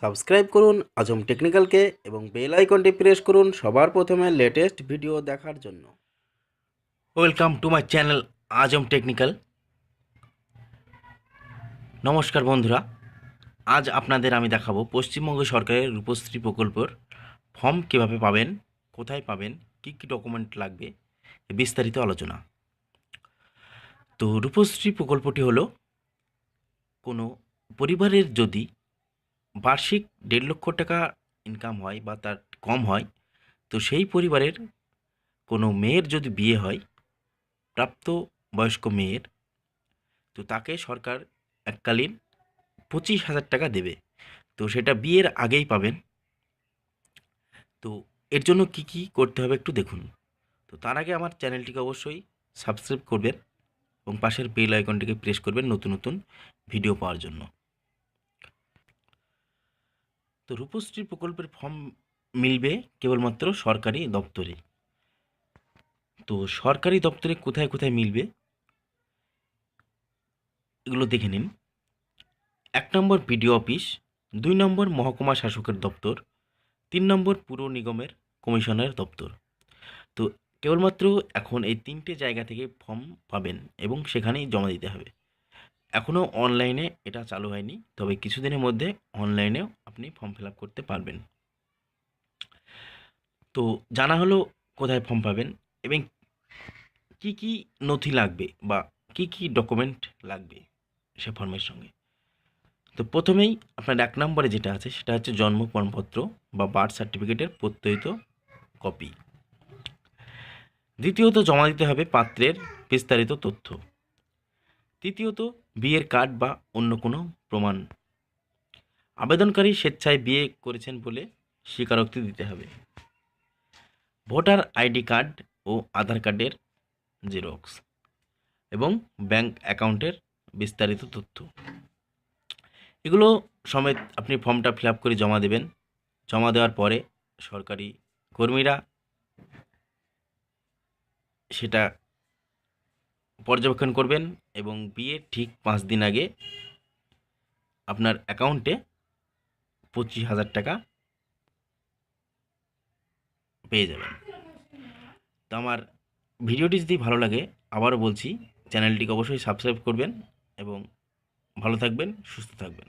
Subscribe করুন আজম টেকনিক্যালকে এবং bell আইকনটি প্রেস করুন সবার প্রথমে লেটেস্ট ভিডিও দেখার জন্য। Welcome to my channel Azam technical. নমস্কার বন্ধুরা, আজ আপনাদের আমি দেখাবো পশ্চিমবঙ্গ সরকারের রূপশ্রী প্রকল্পের ফর্ম কীভাবে পাবেন, কোথায় পাবেন, কী কী ডকুমেন্ট লাগবে বিস্তারিত আলোচনা। তো রূপশ্রী প্রকল্পটি হলো কোনো পরিবারের যদি বার্ষিক দেড় লক্ষ টাকা ইনকাম হয় বা তার কম হয়, তো সেই পরিবারের কোনো মেয়ের যদি বিয়ে হয়, প্রাপ্ত বয়স্ক মেয়ের, তো তাকে সরকার এককালীন পঁচিশ হাজার টাকা দেবে। তো সেটা বিয়ের আগেই পাবেন। তো এর জন্য কি কি করতে হবে একটু দেখুন। তো তার আগে আমার চ্যানেলটিকে অবশ্যই সাবস্ক্রাইব করবেন এবং পাশের বেল আইকনটিকে প্রেস করবেন নতুন নতুন ভিডিও পাওয়ার জন্য। তো রূপশ্রী প্রকল্পের ফর্ম মিলবে কেবলমাত্র সরকারি দপ্তরে। তো সরকারি দপ্তরে কোথায় কোথায় মিলবে? এগুলো দেখে নিন। এক নম্বর বিডিও অফিস, দুই নম্বর মহকুমা শাসকের দপ্তর, তিন নম্বর পুর নিগমের কমিশনের দপ্তর। তো কেবলমাত্র এখন এই তিনটে জায়গা থেকে ফর্ম পাবেন এবং সেখানেই জমা দিতে হবে। এখনও অনলাইনে এটা চালু হয়নি, তবে কিছুদিনের মধ্যে অনলাইনেও আপনি ফর্ম ফিল আপ করতে পারবেন। তো জানা হলো কোথায় ফর্ম পাবেন এবং কি কি নথি লাগবে বা কি কি ডকুমেন্ট লাগবে সে ফর্মের সঙ্গে। তো প্রথমেই আপনার এক নম্বরে যেটা আছে সেটা হচ্ছে জন্ম প্রমাণপত্র বা বার্থ সার্টিফিকেটের প্রত্যয়িত কপি দ্বিতীয়ত জমা দিতে হবে পাত্রের বিস্তারিত তথ্য। তৃতীয়ত বিয়ের কার্ড বা অন্য কোনো প্রমাণ আবেদনকারী স্বেচ্ছায় বিয়ে করেছেন বলে স্বীকারোক্তি দিতে হবে। ভোটার আইডি কার্ড ও আধার কার্ডের জেরক্স এবং ব্যাংক অ্যাকাউন্টের বিস্তারিত তথ্য। এগুলো সমেত আপনি ফর্মটা ফিল করে জমা দেবেন। জমা দেওয়ার পরে সরকারি কর্মীরা সেটা পর্যবেক্ষণ করবেন এবং বিয়ের ঠিক পাঁচ দিন আগে আপনার অ্যাকাউন্টে পঁচিশ হাজার টাকা পেয়ে যাবেন। তো আমার ভিডিওটি যদি ভালো লাগে, আবারও বলছি, চ্যানেলটিকে অবশ্যই সাবস্ক্রাইব করবেন এবং ভালো থাকবেন, সুস্থ থাকবেন।